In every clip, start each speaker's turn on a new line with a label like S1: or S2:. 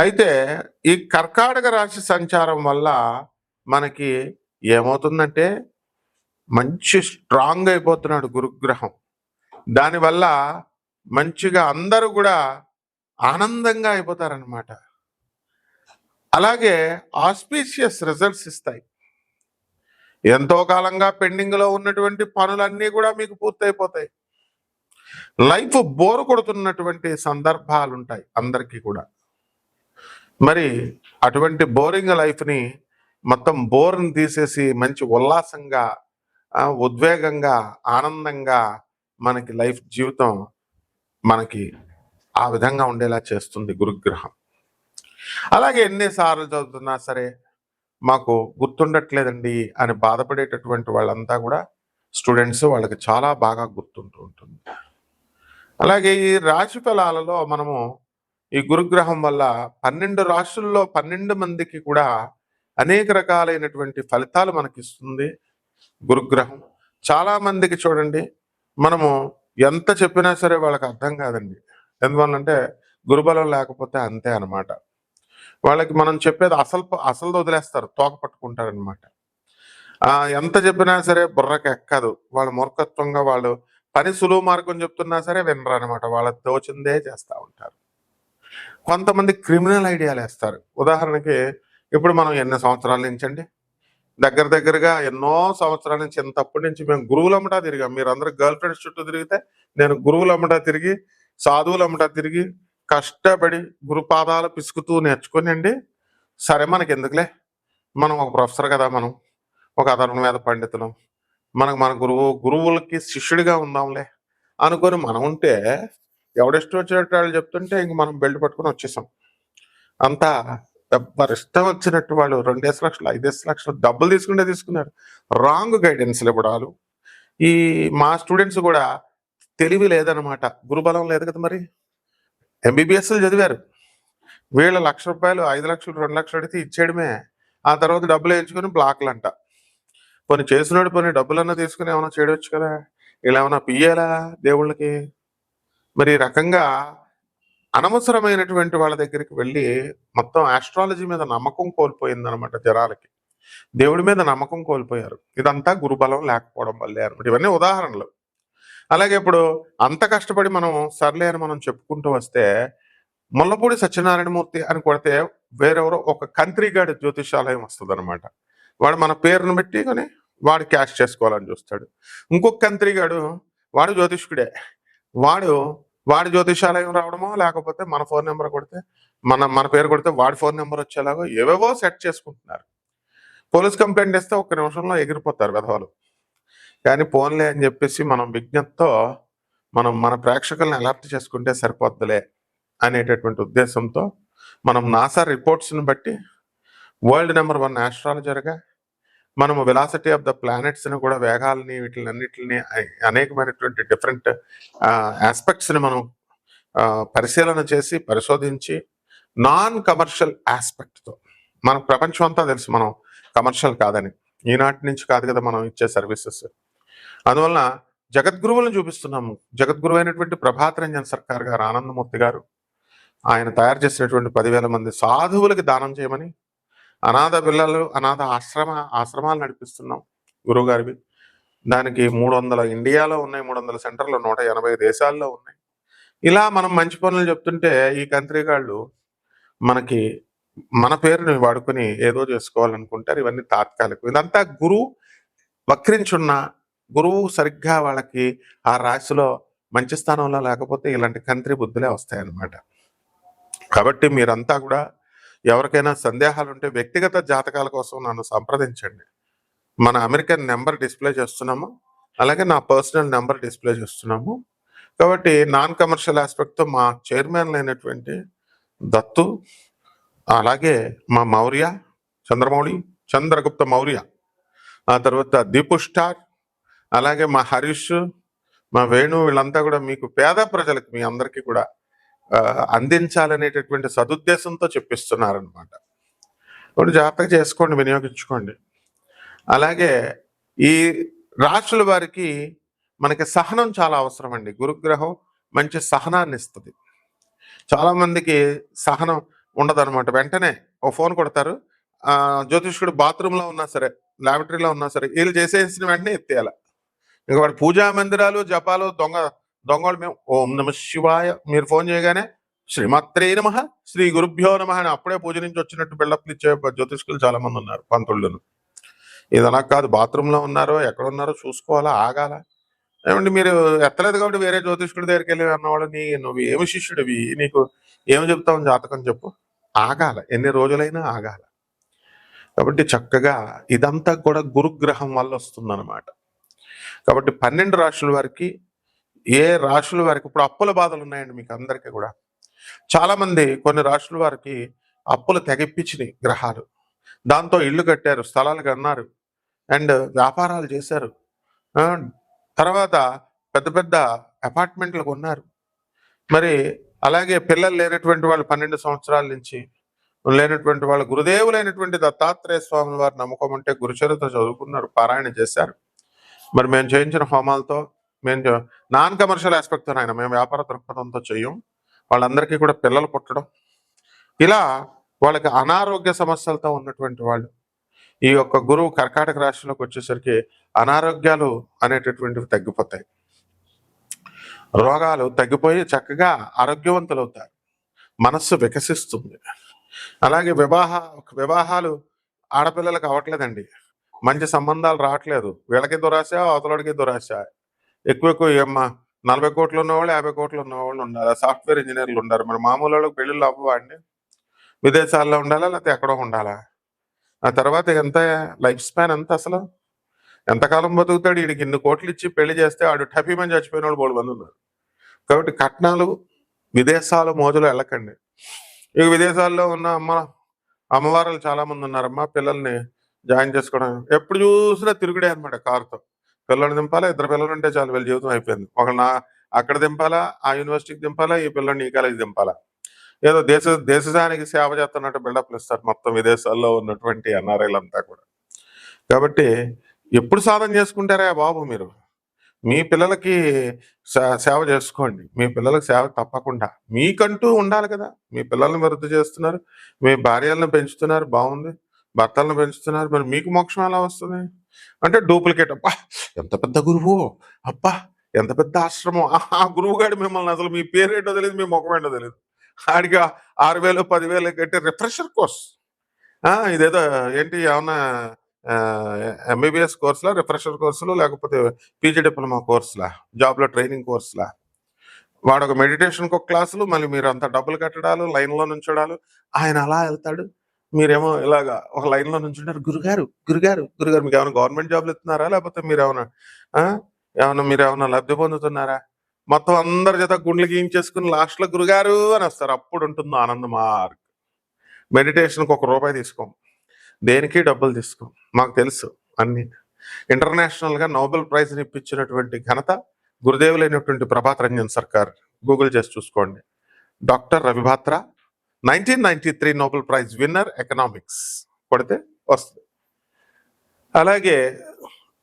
S1: అయితే ఈ కర్కాటక రాశి సంచారం వల్ల మనకి ఏమవుతుందంటే మంచి స్ట్రాంగ్ అయిపోతున్నాడు గురుగ్రహం. దానివల్ల మంచిగా అందరూ కూడా ఆనందంగా అయిపోతారనమాట అలాగే ఆస్పీషియస్ రిజల్ట్స్ ఇస్తాయి. ఎంతో కాలంగా పెండింగ్లో ఉన్నటువంటి పనులన్నీ కూడా మీకు పూర్తయిపోతాయి. లైఫ్ బోరు కొడుతున్నటువంటి సందర్భాలు ఉంటాయి అందరికీ కూడా. మరి అటువంటి బోరింగ్ లైఫ్ని మొత్తం బోర్ని తీసేసి మంచి ఉల్లాసంగా ఉద్వేగంగా ఆనందంగా మనకి లైఫ్ జీవితం మనకి ఆ విధంగా ఉండేలా చేస్తుంది గురుగ్రహం. అలాగే ఎన్నిసార్లు చదువుతున్నా సరే మాకు గుర్తుండట్లేదండి అని బాధపడేటటువంటి వాళ్ళంతా కూడా స్టూడెంట్స్ వాళ్ళకి చాలా బాగా గుర్తుంటూ ఉంటుంది. అలాగే ఈ రాశి ఫలాలలో మనము ఈ గురుగ్రహం వల్ల పన్నెండు రాష్ట్రుల్లో పన్నెండు మందికి కూడా అనేక రకాలైనటువంటి ఫలితాలు మనకి ఇస్తుంది గురుగ్రహం. చాలా మందికి చూడండి మనము ఎంత చెప్పినా సరే వాళ్ళకి అర్థం కాదండి. ఎందువల్లంటే గురుబలం లేకపోతే అంతే అనమాట వాళ్ళకి మనం చెప్పేది అసలు అసలు వదిలేస్తారు తోక పట్టుకుంటారు అనమాట ఎంత చెప్పినా సరే బుర్రకి ఎక్కదు వాళ్ళ మూర్ఖత్వంగా వాళ్ళు పని సులువు మార్గం చెప్తున్నా సరే వినరు అనమాట వాళ్ళ తోచిందే చేస్తూ ఉంటారు. కొంతమంది క్రిమినల్ ఐడియాలు వేస్తారు. ఉదాహరణకి ఇప్పుడు మనం ఎన్ని సంవత్సరాల నుంచి అండి దగ్గర దగ్గరగా ఎన్నో సంవత్సరాల నుంచి ఇంతప్పటి నుంచి మేము గురువులమ్మటా తిరిగాం. మీరు అందరూ గర్ల్ ఫ్రెండ్స్ చుట్టూ తిరిగితే నేను గురువులమ్మటా తిరిగి సాధువులమ్మటా తిరిగి కష్టపడి గురుపాదాలు పిసుకుతూ నేర్చుకుని అండి సరే మనకి ఎందుకులే మనం ఒక ప్రొఫెసర్ కదా మనం. ఒక అధర్వణ మీద పండితులం. మనకు మన గురువు గురువులకి శిష్యుడిగా ఉందాంలే అనుకొని మనం ఉంటే ఎవడెస్ట్ వచ్చినట్టు వాళ్ళు చెప్తుంటే ఇంక మనం బెల్ట్ పట్టుకొని వచ్చేసాం. అంతా ఎవరి ఇష్టం వచ్చినట్టు వాళ్ళు రెండేసి లక్షలు ఐదేసి లక్షలు డబ్బులు తీసుకుంటే తీసుకున్నారు. రాంగ్ గైడెన్స్ ఇవ్వడాలు. ఈ మా స్టూడెంట్స్ కూడా తెలివి లేదనమాట గురుబలం లేదు కదా మరి? ఎంబీబీఎస్ చదివారు. వీళ్ళ లక్ష రూపాయలు ఐదు లక్షలు రెండు లక్షలు అడిగితే ఇచ్చేయడమే. ఆ తర్వాత డబ్బులు వేయించుకొని బ్లాక్లు అంట కొన్ని చేసినాడు కొన్ని డబ్బులన్నా తీసుకుని ఏమైనా చేయవచ్చు కదా? ఇలా ఏమైనా పియ్యాలా దేవుళ్ళకి? మరి ఈ రకంగా అనవసరమైనటువంటి వాళ్ళ దగ్గరికి వెళ్ళి మొత్తం ఆస్ట్రాలజీ మీద నమ్మకం కోల్పోయిందనమాట జనాలకి. దేవుడి మీద నమ్మకం కోల్పోయారు. ఇదంతా గురుబలం లేకపోవడం వల్లే అనమాట ఇవన్నీ ఉదాహరణలు. అలాగే ఇప్పుడు అంత కష్టపడి మనం సర్లే అని మనం చెప్పుకుంటూ వస్తే ముల్లపూడి సత్యనారాయణమూర్తి అని కొడితే వేరెవరో ఒక కంత్రిగాడి జ్యోతిషాలయం వస్తుంది అనమాట వాడు మన పేరును పెట్టి కానీ వాడు క్యాష్ చేసుకోవాలని చూస్తాడు. ఇంకొక కంత్రిగాడు వాడు జ్యోతిష్కుడే. వాడు వాడి జ్యోతిషాలయం రావడమో లేకపోతే మన ఫోన్ నెంబర్ కొడితే మన మన పేరు కొడితే వాడి ఫోన్ నెంబర్ వచ్చేలాగో ఏవేవో సెట్ చేసుకుంటున్నారు. పోలీస్ కంప్లైంట్ ఇస్తే ఒక్క నిమిషంలో ఎగిరిపోతారు విధవాలు. కానీ పోన్లే అని చెప్పేసి మనం విజ్ఞతతో మనం మన ప్రేక్షకులను అలర్ట్ చేసుకుంటే సరిపోద్దులే అనేటటువంటి ఉద్దేశంతో మనం నాసా రిపోర్ట్స్ని బట్టి వరల్డ్ నెంబర్ వన్ ఆస్ట్రాలజర్గా మనము వెలాసిటీ ఆఫ్ ద ప్లానెట్స్ని కూడా వేగాలని వీటిలన్నిటిని అనేకమైనటువంటి డిఫరెంట్ ఆస్పెక్ట్స్ని మనం పరిశీలన చేసి పరిశోధించి నాన్ కమర్షియల్ ఆస్పెక్ట్తో మన ప్రపంచం అంతా తెలుసు మనం కమర్షియల్ కాదని. ఈనాటి నుంచి కాదు కదా మనం ఇచ్చే సర్వీసెస్ అందువలన జగద్గురువులను చూపిస్తున్నాము. జగద్గురు అయినటువంటి ప్రభాత్ రంజన్ సర్కార్ గారు ఆనందమూర్తి గారు ఆయన తయారు చేసినటువంటి పదివేల మంది సాధువులకి దానం చేయమని అనాథ పిల్లలు అనాథ ఆశ్రమ ఆశ్రమాలు నడిపిస్తున్నాం గురువుగారివి. దానికి మూడు వందల ఇండియాలో ఉన్నాయి మూడు వందల సెంటర్లు నూట ఎనభై దేశాల్లో ఉన్నాయి. ఇలా మనం మంచి పనులు చెప్తుంటే ఈ కంట్రీ మనకి మన పేరుని వాడుకొని ఏదో చేసుకోవాలనుకుంటారు. ఇవన్నీ తాత్కాలికం. ఇదంతా గురువు వక్రించున్న గురువు సరిగ్గా వాళ్ళకి ఆ రాశిలో మంచి స్థానంలో లేకపోతే ఇలాంటి కంత్రి బుద్ధులే వస్తాయన్నమాట. కాబట్టి మీరంతా కూడా ఎవరికైనా సందేహాలు ఉంటే వ్యక్తిగత జాతకాల కోసం నన్ను సంప్రదించండి. మన అమెరికన్ నెంబర్ డిస్ప్లే చేస్తున్నాము. అలాగే నా పర్సనల్ నెంబర్ డిస్ప్లే చేస్తున్నాము. కాబట్టి నాన్ కమర్షియల్ ఆస్పెక్ట్తో మా చైర్మన్ అయినటువంటి దత్తు అలాగే మా మౌర్య చంద్రమౌళి చంద్రగుప్త మౌర్య ఆ తర్వాత దీపు స్టార్ అలాగే మా హరీష్ మా వేణు వీళ్ళంతా కూడా మీకు పేద ప్రజలకు మీ అందరికీ కూడా అందించాలనేటటువంటి సదుద్దేశంతో చెప్పిస్తున్నారనమాట ఇప్పుడు జాగ్రత్తగా చేసుకోండి వినియోగించుకోండి. అలాగే ఈ రాశుల వారికి మనకి సహనం చాలా అవసరం అండి గురుగ్రహం మంచి సహనాన్ని ఇస్తుంది. చాలా మందికి సహనం ఉండదన్నమాట. వెంటనే ఓ ఫోన్ కొడతారు. ఆ జ్యోతిష్కుడు బాత్రూంలో ఉన్నా సరే లాబరేటరీలో ఉన్నా సరే వీళ్ళు చేసేసిన వెంటనే ఎత్తేయాలి. ఇంకా వాడు పూజా మందిరాలు జపాలు దొంగ దొంగలు మేము. ఓం నమ శివాయ. మీరు ఫోన్ చేయగానే శ్రీమాత్రే నమ శ్రీ గురుభ్యో నమ అని అప్పుడే పూజ నుంచి వచ్చినట్టు బిల్డప్లు ఇచ్చే జ్యోతిష్కులు చాలా మంది ఉన్నారు పంతుళ్ళను. ఇది అలా కాదు బాత్రూంలో ఉన్నారో ఎక్కడ ఉన్నారో చూసుకోవాలా ఆగాల? ఏమంటే మీరు ఎత్తలేదు కాబట్టి వేరే జ్యోతిష్కుడి దగ్గరికి వెళ్ళి అన్నవాడు నీ నువ్వు ఏమి శిష్యుడివి? నీకు ఏమి చెప్తావు జాతకం చెప్పు. ఆగాల ఎన్ని రోజులైనా ఆగాల. కాబట్టి చక్కగా ఇదంతా కూడా గురుగ్రహం వల్ల వస్తుందన్నమాట. కాబట్టి పన్నెండు రాశుల వారికి ఏ రాశుల వారికి ఇప్పుడు అప్పుల బాధలు ఉన్నాయండి మీకు అందరికీ కూడా. చాలామంది కొన్ని రాశుల వారికి అప్పులు తెగిపించినాయి గ్రహాలు. దాంతో ఇల్లు కట్టారు స్థలాలు కన్నారు అండ్ వ్యాపారాలు చేశారు. తర్వాత పెద్ద పెద్ద అపార్ట్మెంట్లు కొన్నారు. మరి అలాగే పిల్లలు లేనటువంటి వాళ్ళు పన్నెండు సంవత్సరాల నుంచి లేనటువంటి వాళ్ళు గురుదేవులైనటువంటి దత్తాత్రేయ స్వామి వారి నమ్మకం ఉంటే గురుచరిత్ర చదువుకున్నారు పారాయణ చేశారు. మరి మేము చేయించిన హోమాలతో మేము నాన్ కమర్షియల్ ఆస్పెక్ట్తో ఆయన. మేము వ్యాపార దృక్పథంతో చెయ్యం. వాళ్ళందరికీ కూడా పిల్లలు పుట్టడం. ఇలా వాళ్ళకి అనారోగ్య సమస్యలతో ఉన్నటువంటి వాళ్ళు. ఈ యొక్క గురువు కర్కాటక రాశిలోకి వచ్చేసరికి అనారోగ్యాలు అనేటటువంటివి తగ్గిపోతాయి. రోగాలు తగ్గిపోయి చక్కగా ఆరోగ్యవంతులు అవుతారు మనస్సు వికసిస్తుంది. అలాగే వివాహ వివాహాలు ఆడపిల్లలకు అవ్వట్లేదండి. మంచి సంబంధాలు రావట్లేదు. వీళ్ళకి దురాశ? అవతలడికి దురాశ? ఎక్కువ ఎక్కువ ఏమ్మా నలభై కోట్లు ఉన్నవాళ్ళు యాభై కోట్లు ఉన్నవాళ్ళు ఉండాలి. సాఫ్ట్వేర్ ఇంజనీర్లు ఉండరు. మరి మామూలు వాళ్ళకి పెళ్ళిళ్ళు అవ్వవా అండి? విదేశాల్లో ఉండాలా లేకపోతే ఎక్కడో ఉండాలా? ఆ తర్వాత ఎంత లైఫ్ స్పాన్ ఎంత అసలు? ఎంతకాలం బతుకుతాడు? వీడికి ఇన్ని కోట్లు ఇచ్చి పెళ్ళి చేస్తే ఆడు టఫీమని చచ్చిపోయిన వాళ్ళు మూడు మంది ఉన్నారు. కాబట్టి కట్నాలు విదేశాలు మోజులు వెళ్ళకండి. ఇక విదేశాల్లో ఉన్న అమ్మ అమ్మవారులు చాలా మంది ఉన్నారమ్మా పిల్లల్ని జాయిన్ చేసుకోవడం ఎప్పుడు చూసినా తిరుగుడే అనమాట కారుతో. పిల్లల్ని దింపాలా? ఇద్దరు పిల్లలు ఉంటే చాలు వీళ్ళ జీవితం అయిపోయింది. ఒకళ్ళు నా అక్కడ దింపాలా? ఆ యూనివర్సిటీకి దింపాలా? ఈ పిల్లల్ని ఈ కాలేజీ దింపాలా? ఏదో దేశ దేశానికి సేవ చేస్తున్నట్టు బిల్డప్లు ఇస్తారు మొత్తం విదేశాల్లో ఉన్నటువంటి ఎన్ఆర్ఐలు అంతా కూడా. కాబట్టి ఎప్పుడు సాధన చేసుకుంటారా బాబు మీరు? మీ పిల్లలకి సేవ చేసుకోండి. మీ పిల్లలకి సేవ తప్పకుండా. మీకంటూ ఉండాలి కదా. మీ పిల్లల్ని వృద్ధి చేస్తున్నారు. మీ భార్యలను పెంచుతున్నారు. బాగుంది. భర్తలను పెంచుతున్నారు. మరి మీకు మోక్షం ఎలా వస్తుంది? అంటే డూప్లికేట్ అబ్బా ఎంత పెద్ద గురువు అబ్బా ఎంత పెద్ద ఆశ్రమం ఆ- ఆ మిమ్మల్ని అసలు మీ పేరేంటో తెలియదు మీ ముఖం ఏంటో తెలియదు ఆడికి ఆరు వేలు పదివేలు కట్టే రిఫ్రెషర్ కోర్స్ ఇదేదో ఏంటి ఏమన్నా ఎంబీబీఎస్ కోర్సులా రిఫ్రెషర్ కోర్సులు లేకపోతే పీజీ డిప్లొమా కోర్సులా జాబ్లో ట్రైనింగ్ కోర్సులా వాడు ఒక మెడిటేషన్కి ఒక క్లాసులు మళ్ళీ మీరు అంత డబ్బులు కట్టడాలు లైన్లో నుంచోడాలు ఆయన అలా వెళ్తాడు. మీరేమో ఇలాగా ఒక లైన్లో నుంచుంటారు. గురుగారు గురుగారు గురుగారు మీకు ఏమైనా గవర్నమెంట్ జాబ్లు ఇస్తున్నారా? లేకపోతే మీరు ఏమైనా ఏమైనా మీరు ఏమైనా లబ్ధి పొందుతున్నారా? మొత్తం అందరి చేత గుండెలు గీయించేసుకుని లాస్ట్లో గురుగారు అని వస్తారు. అప్పుడు ఉంటుంది ఆనంద మార్క్. మెడిటేషన్కి ఒక రూపాయి తీసుకోం. దేనికి డబ్బులు తీసుకోం. మాకు తెలుసు అన్ని. ఇంటర్నేషనల్గా నోబెల్ ప్రైజ్ని ఇప్పించినటువంటి ఘనత గురుదేవులైనటువంటి ప్రభాత్ రంజన్ సర్కార్. గూగుల్ చేసి చూసుకోండి. Doctor Ravi Batra nineteen ninety three Nobel prize winner economics కొడితే వస్తుంది. అలాగే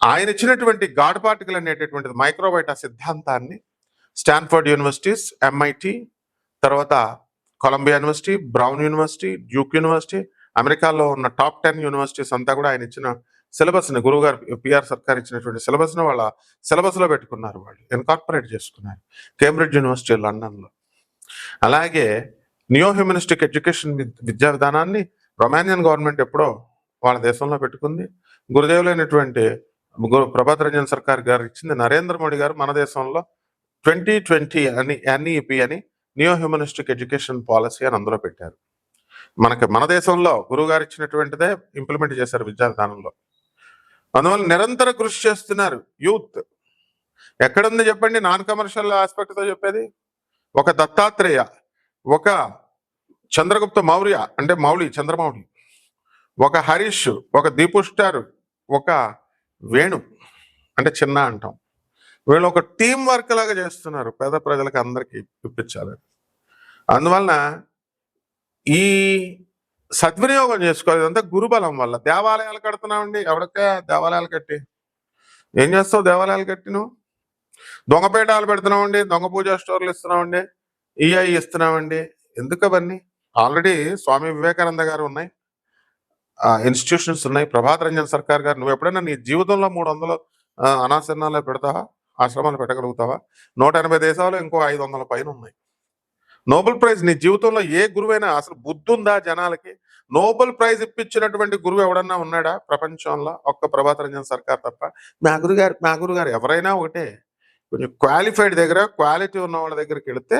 S1: ఆయన ఇచ్చినటువంటి గాడ్ పార్టికల్ అనేటటువంటిది మైక్రోబైటా సిద్ధాంతాన్ని స్టాన్ఫర్డ్ యూనివర్సిటీస్ ఎంఐటి తర్వాత Columbia university Brown university Duke university అమెరికాలో ఉన్న టాప్ టెన్ యూనివర్సిటీస్ అంతా కూడా ఆయన ఇచ్చిన సిలబస్ని గురువుగారు పిఆర్ సర్కార్ ఇచ్చినటువంటి సిలబస్ని వాళ్ళ సిలబస్లో పెట్టుకున్నారు వాళ్ళు ఇన్కార్పొరేట్ చేసుకున్నారు కేంబ్రిడ్జ్ యూనివర్సిటీ లండన్లో. అలాగే నియో హ్యూమనిస్టిక్ ఎడ్యుకేషన్ విద్యా విధానాన్ని రొమానియన్ గవర్నమెంట్ ఎప్పుడో వాళ్ళ దేశంలో పెట్టుకుంది. గురుదేవులైనటువంటి గురు ప్రభాత్ రంజన్ సర్కార్ గారు ఇచ్చింది. నరేంద్ర మోడీ గారు మన దేశంలో ట్వంటీ ట్వంటీ అని ఎన్ఈపి అని నియో హ్యూమనిస్టిక్ ఎడ్యుకేషన్ పాలసీ అని అందులో పెట్టారు. మనకి మన దేశంలో గురువు గారు ఇచ్చినటువంటిదే ఇంప్లిమెంట్ చేశారు విద్యా విధానంలో. అందువల్ల నిరంతర కృషి చేస్తున్నారు యూత్. ఎక్కడుంది చెప్పండి? నాన్ కమర్షియల్ ఆస్పెక్ట్తో చెప్పేది? ఒక దత్తాత్రేయ ఒక చంద్రగుప్త మౌర్య అంటే మౌళి చంద్రమౌళి ఒక హరీష్ ఒక దీపుష్టారు ఒక వేణు అంటే చిన్న అంటాం. వీళ్ళు ఒక టీం వర్క్ లాగా చేస్తున్నారు పేద ప్రజలకు అందరికీ ఇప్పించాలని. అందువలన ఈ సద్వినియోగం చేసుకోవాలి ఇదంతా గురుబలం వల్ల. దేవాలయాలు కడుతున్నామండి ఎవరికే దేవాలయాలు కట్టి? ఏం చేస్తావు దేవాలయాలు కట్టి నువ్వు? దొంగపేటాలు పెడుతున్నామండి దొంగ పూజా స్టోర్లు ఇస్తున్నామండి. ఈఐ ఇస్తున్నామండి ఎందుకు అవన్నీ? ఆల్రెడీ స్వామి వివేకానంద గారు ఉన్నాయి. ఇన్స్టిట్యూషన్స్ ఉన్నాయి. ప్రభాత్ రంజన్ సర్కార్ గారు. నువ్వు ఎప్పుడైనా నీ జీవితంలో మూడు వందలు అనాశనాలు పెడతావా? ఆశ్రమాలు పెట్టగలుగుతావా? నూట ఎనభై దేశాలు ఇంకో ఐదు వందల పైన ఉన్నాయి నోబెల్ ప్రైజ్ నీ జీవితంలో ఏ గురువైనా అసలు బుద్ధి ఉందా జనాలకి? నోబెల్ ప్రైజ్ ఇప్పించినటువంటి గురువు ఎవడన్నా ఉన్నాడా ప్రపంచంలో? ఒక్క ప్రభాత్ రంజన్ సర్కార్ తప్ప. మా గురుగారు మా గురుగారు ఎవరైనా ఒకటే. కొంచెం క్వాలిఫైడ్ దగ్గర క్వాలిటీ ఉన్న వాళ్ళ దగ్గరికి వెళితే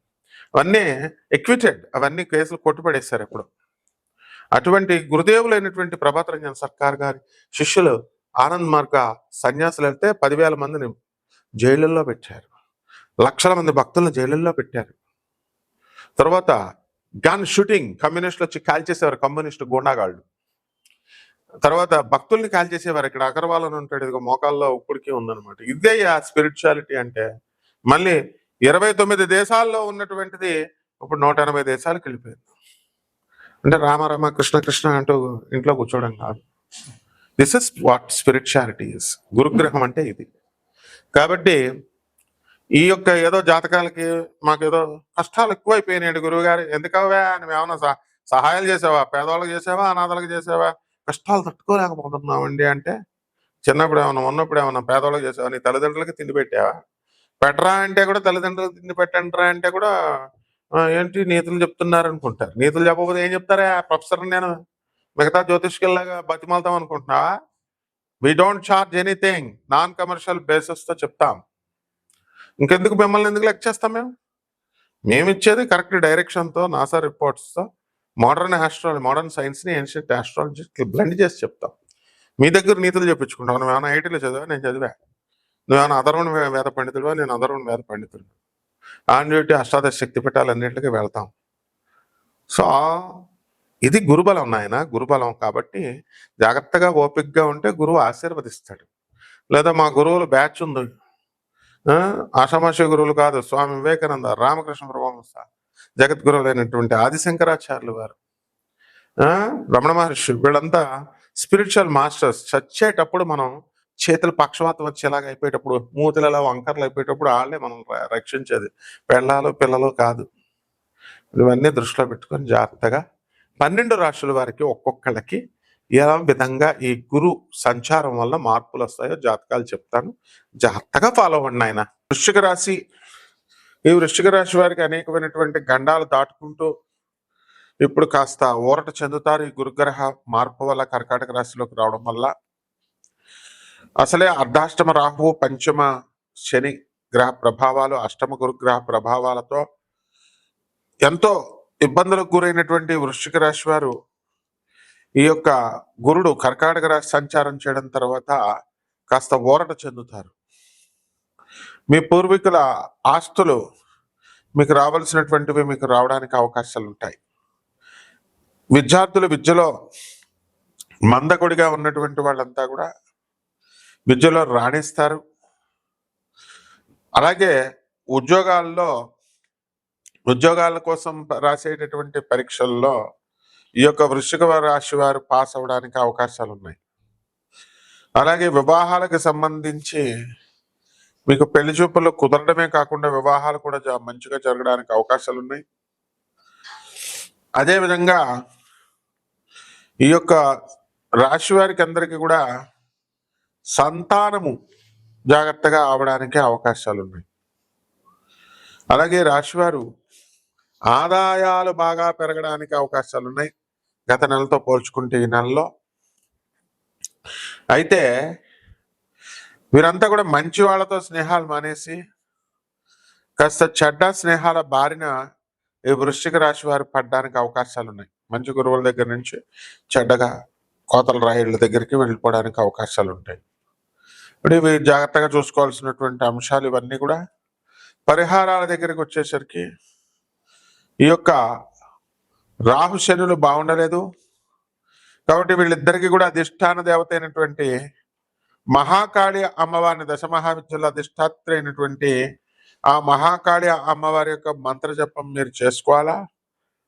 S1: అవన్నీ ఎక్విటెడ్ అవన్నీ కేసులు కొట్టుపడేశారు ఎప్పుడు అటువంటి గురుదేవులైనటువంటి ప్రభాత రంజన్ సర్కార్ గారి శిష్యులు ఆనంద్ మార్గ సన్యాసులు వెళ్తే పదివేల మందిని జైళ్ళల్లో పెట్టారు. లక్షల మంది భక్తులను జైళ్ళల్లో పెట్టారు. తర్వాత గన్ షూటింగ్ కమ్యూనిస్టులు వచ్చి కాల్చేసేవారు కమ్యూనిస్టు గూండాగాళ్ళు. తర్వాత భక్తుల్ని కాల్చేసేవారు ఇక్కడ అగర్వాల్ అని ఉంటాడు ఇదిగో మోకాల్లో ఉప్పుడికి ఉందన్నమాట. ఇదే ఆ స్పిరిచువాలిటీ అంటే మళ్ళీ ఇరవై తొమ్మిది దేశాల్లో ఉన్నటువంటిది ఇప్పుడు నూట ఎనభై దేశాలకు వెళ్ళిపోయింది. అంటే రామ కృష్ణ కృష్ణ అంటూ ఇంట్లో కూర్చోవడం కాదు. This is what spirituality is గురుగ్రహం అంటే ఇది. కాబట్టి ఈ యొక్క ఏదో జాతకాలకి మాకు ఏదో కష్టాలు ఎక్కువైపోయినాయండి గురువు గారు ఎందుకవా నువ్వు ఏమన్నా సహాయాలు చేసావా? పేదవాళ్ళకి చేసావా? అనాథాలకు చేసావా? కష్టాలు తట్టుకోలేకపోతున్నామండి అంటే చిన్నప్పుడు ఏమన్నా ఉన్నప్పుడు ఏమన్నా పేదవాళ్ళకి చేసావా? నీ తల్లిదండ్రులకి తిండి పెట్టావా? పెట్టరా అంటే కూడా తల్లిదండ్రులు తిండి పెట్టండిరా అంటే కూడా ఏంటి నీతులు చెప్తున్నారు అనుకుంటారు నీతులు చెప్పకపోతే ఏం చెప్తారా? ప్రొఫెసర్ నేను మిగతా జ్యోతిష్కుల్లాగా బతిమాలతాం అనుకుంటున్నావా? We don't charge anything non commercial బేసిస్తో చెప్తాం. ఇంకెందుకు మిమ్మల్ని ఎందుకు లెక్ చేస్తాం మేము? మేము ఇచ్చేది కరెక్ట్ డైరెక్షన్తో నాసా రిపోర్ట్స్తో మోడర్న్ ఆస్ట్రాలజీ మోడర్న్ సైన్స్ని ఏన్షియంట్ ఆస్ట్రాలజీ బ్లెండ్ చేసి చెప్తాం. మీ దగ్గర నీతులు చెప్పించుకుంటాం. మనం ఏమైనా ఐటీలో చదివా? నేను చదివా. నువ్వేమైనా అధర్వణ వేద పండితుడివా? నేను అధర్వణ వేద పండితుడు ఆండ్యూటీ అష్టాదశ శక్తి పెట్టాలన్నింటికి వెళ్తాం. సో ఇది గురుబలం నాయన గురుబలం కాబట్టి జాగ్రత్తగా ఓపికగా ఉంటే గురువు ఆశీర్వదిస్తాడు. లేదా మా గురువుల బ్యాచ్ ఉంది. ఆషామాషి గురువులు కాదు స్వామి వివేకానంద రామకృష్ణ పరమహంస జగద్గురువులైనటువంటి ఆదిశంకరాచార్యులు వారు రమణ మహర్షి వీళ్ళంతా స్పిరిచువల్ మాస్టర్స్. చచ్చేటప్పుడు మనం చేతులు పక్షవాతం వచ్చేలాగా అయిపోయేటప్పుడు మూతులలో వంకర్లు అయిపోయేటప్పుడు వాళ్ళే మనం ర- రక్షించేది. పెళ్ళాలు పిల్లలు కాదు. ఇవన్నీ దృష్టిలో పెట్టుకొని జాగ్రత్తగా పన్నెండు రాశుల వారికి ఒక్కొక్కళ్ళకి ఏ విధంగా ఈ గురు సంచారం వల్ల మార్పులు వస్తాయో జాతకాలు చెప్తాను. జాగ్రత్తగా ఫాలో అవ్వండి ఆయన వృశ్చిక రాశి ఈ వృశ్చిక రాశి వారికి అనేకమైనటువంటి గండాలు దాటుకుంటూ ఇప్పుడు కాస్త ఊరట చెందుతారు. ఈ గురుగ్రహ మార్పు వల్ల కర్కాటక రాశిలోకి రావడం వల్ల అసలే అర్ధాష్టమ రాహువు పంచమ శని గ్రహ ప్రభావాలు అష్టమ గురుగ్రహ ప్రభావాలతో ఎంతో ఇబ్బందులకు గురైనటువంటి వృశ్చిక రాశి వారు ఈ యొక్క గురుడు కర్కాటక రాశి సంచారం చేయడం తర్వాత కాస్త ఊరట చెందుతారు. మీ పూర్వీకుల ఆస్తులు మీకు రావాల్సినటువంటివి మీకు రావడానికి అవకాశాలు ఉంటాయి. విద్యార్థులు విద్యలో మందకొడిగా ఉన్నటువంటి వాళ్ళంతా కూడా విద్యలో రాణిస్తారు. అలాగే ఉద్యోగాల్లో ఉద్యోగాల కోసం రాసేటటువంటి పరీక్షల్లో ఈ యొక్క వృశ్చిక రాశి వారు పాస్ అవడానికి అవకాశాలు ఉన్నాయి అలాగే వివాహాలకు సంబంధించి మీకు పెళ్ళి చూపులు కుదరడమే కాకుండా వివాహాలు కూడా మంచిగా జరగడానికి అవకాశాలు ఉన్నాయి అదేవిధంగా ఈ యొక్క రాశి వారికి అందరికీ కూడా సంతానము జాగ్రత్తగా అవడానికి అవకాశాలు ఉన్నాయి అలాగే రాశివారు ఆదాయాలు బాగా పెరగడానికి అవకాశాలు ఉన్నాయి గత నెలతో పోల్చుకుంటే ఈ నెలలో. అయితే వీరంతా కూడా మంచి వాళ్ళతో స్నేహాలు మానేసి కాస్త చెడ్డ స్నేహాల బారిన ఈ వృశ్చిక రాశి వారు పడడానికి అవకాశాలు ఉన్నాయి మంచి గురువుల దగ్గర నుంచి చెడ్డగా కోతల రాయుళ్ళ దగ్గరికి వెళ్ళిపోవడానికి అవకాశాలు ఉంటాయి అంటే జాగ్రత్తగా చూసుకోవాల్సినటువంటి అంశాలు ఇవన్నీ కూడా పరిహారాల దగ్గరికి వచ్చేసరికి ఈ యొక్క రాహు శనులు బాగుండలేదు. కాబట్టి వీళ్ళిద్దరికీ కూడా అధిష్టాన దేవత అయినటువంటి మహాకాళి అమ్మవారిని దశమహావిద్యుల అధిష్టాత్రి అయినటువంటి ఆ మహాకాళి అమ్మవారి యొక్క మంత్ర జపం మీరు చేసుకోవాలా?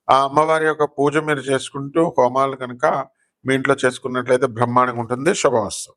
S1: ఆ అమ్మవారి యొక్క పూజ మీరు చేసుకుంటూ హోమాలు కనుక మీ ఇంట్లో చేసుకున్నట్లయితే బ్రహ్మాండంగా ఉంటుంది. శుభవస్తు